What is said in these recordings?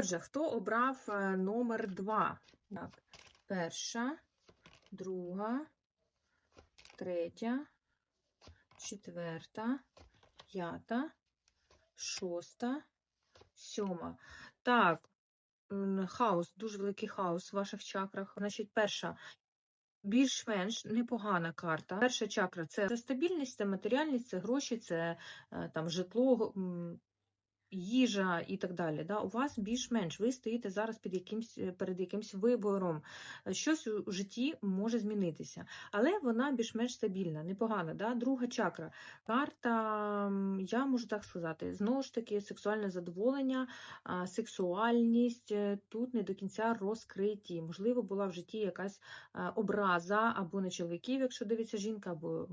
Отже, хто обрав е, номер 2? Так, перша, друга, третя, четверта, п'ята, шоста, сьома. Так, хаос, дуже великий хаос в ваших чакрах. Значить, перша. Більш-менш непогана карта. Перша чакра це, стабільність, це матеріальність, це гроші, це е, там житло, їжа і так далі. Да? У вас більш-менш ви стоїте зараз під якимсь, е, перед якимсь вибором. Е, Щось у житті може змінитися, але вона більш-менш стабільна, непогана. Да? Друга чакра. Карта, я можу так сказати, знову ж таки, сексуальне задоволення, сексуальність е, тут не до кінця розкриті. Можливо, була в житті якась образа або на чоловіків, якщо дивиться жінка, або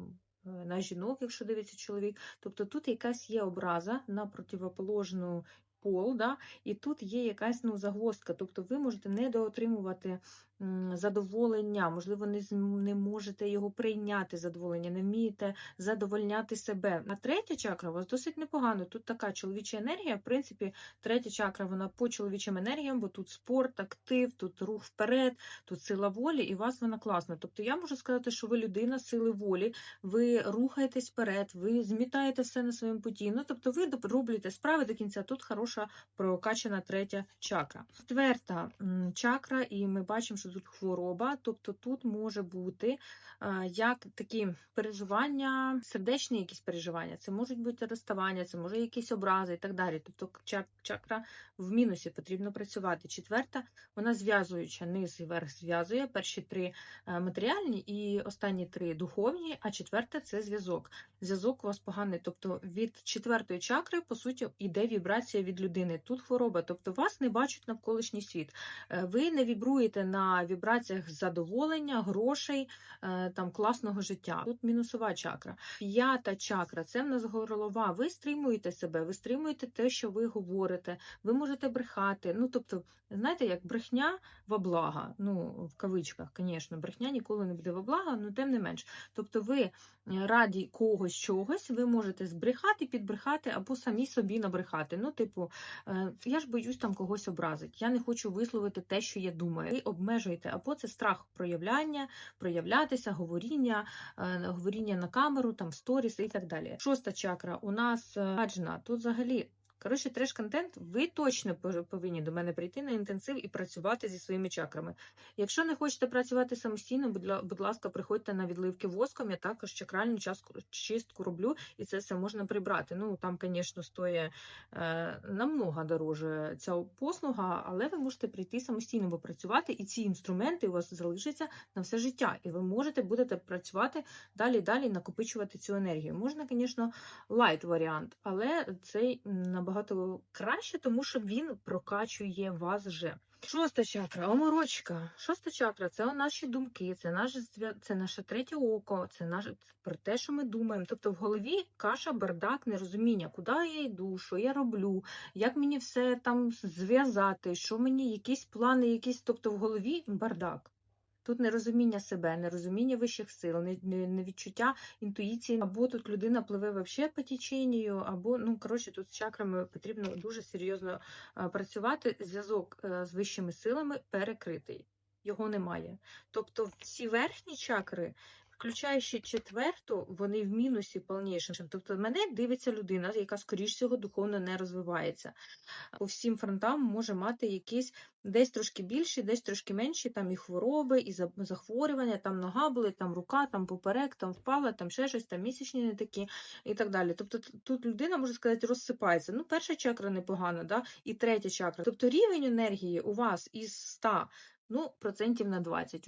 на жінок, якщо дивиться чоловік. Тобто тут якась є образа на противоположну пол, да? і тут є якась ну, загвоздка. Тобто ви можете недоотримувати м, задоволення, можливо, не, не можете його прийняти задоволення, не вмієте задовольняти себе. А третя чакра у вас досить непогано. Тут така чоловіча енергія. В принципі, третя чакра вона по чоловічим енергіям, бо тут спорт, актив, тут рух вперед, тут сила волі, і у вас вона класна. Тобто я можу сказати, що ви людина сили волі, ви рухаєтесь вперед, ви змітаєте все на своєму путі. Ну, тобто ви роблюєте справи до кінця. Тут хороша прокачана третя чакра. Четверта чакра, і ми бачимо, що тут хвороба, тобто тут може бути а, як такі переживання, сердечні якісь переживання. Це можуть бути розставання, це може якісь образи і так далі. Тобто чак- чакра в мінусі потрібно працювати. Четверта, вона зв'язуюча, низ і верх зв'язує. Перші три е, матеріальні і останні три духовні, а четверта це зв'язок. Зв'язок у вас поганий. Тобто від четвертої чакри, по суті, йде вібрація від людини. Тут хвороба, тобто вас не бачать навколишній світ. Е, Ви не вібруєте на вібраціях задоволення, грошей, е, там класного життя. Тут мінусова чакра. П'ята чакра це в нас голова. Ви стримуєте себе, ви стримуєте те, що ви говорите. Ви можете брехати. Ну тобто, знаєте, як брехня во блага. Ну, в кавичках, звісно, брехня ніколи не буде во блага, але тим не менш. Тобто, ви е, раді когось чогось, ви можете збрехати, підбрехати або самі собі набрехати. Ну, типу, е, я ж боюсь там когось образити. Я не хочу висловити те, що я думаю. Ви обмежуєте, або це страх проявляння, проявлятися, говоріння, е, говоріння на камеру, там сторіс і так далі. Шоста чакра у нас е. Тут взагалі. Коротше, треш-контент, ви точно повинні до мене прийти на інтенсив і працювати зі своїми чакрами. Якщо не хочете працювати самостійно, будь, ласка, приходьте на відливки воском. Я також чакральну чистку роблю, і це все можна прибрати. Ну там, звісно, стоїть е, намного дороже ця послуга, але ви можете прийти самостійно попрацювати, і ці інструменти у вас залишаться на все життя. І ви можете будете працювати далі, далі, накопичувати цю енергію. Можна, звісно, лайт варіант, але цей набагато краще, тому що він прокачує вас вже. Шоста чакра, оморочка. Шоста чакра це наші думки, це зв'я- це наше третє око, це наше про те, що ми думаємо. Тобто в голові каша, бардак, нерозуміння, куди я йду, що я роблю, як мені все там зв'язати, що мені якісь плани, якісь, тобто в голові бардак. Тут нерозуміння себе, нерозуміння вищих сил, не, не, не відчуття інтуїції, або тут людина пливе вообще по теченню, або ну коротше, тут з чакрами потрібно дуже серйозно е, працювати. Зв'язок е, з вищими силами перекритий, його немає. Тобто, всі верхні чакри. Включаючи четверту, вони в мінусі повнішим. Тобто мене дивиться людина, яка, скоріш всього, духовно не розвивається. По всім фронтам може мати якісь десь трошки більші, десь трошки менші, там і хвороби, і захворювання, там нога болить, там рука, там поперек, там впала, там ще щось, там місячні не такі і так далі. Тобто тут людина, може сказати, розсипається. Ну, перша чакра непогана, да? і третя чакра. Тобто рівень енергії у вас із 100, ну, процентів на 20.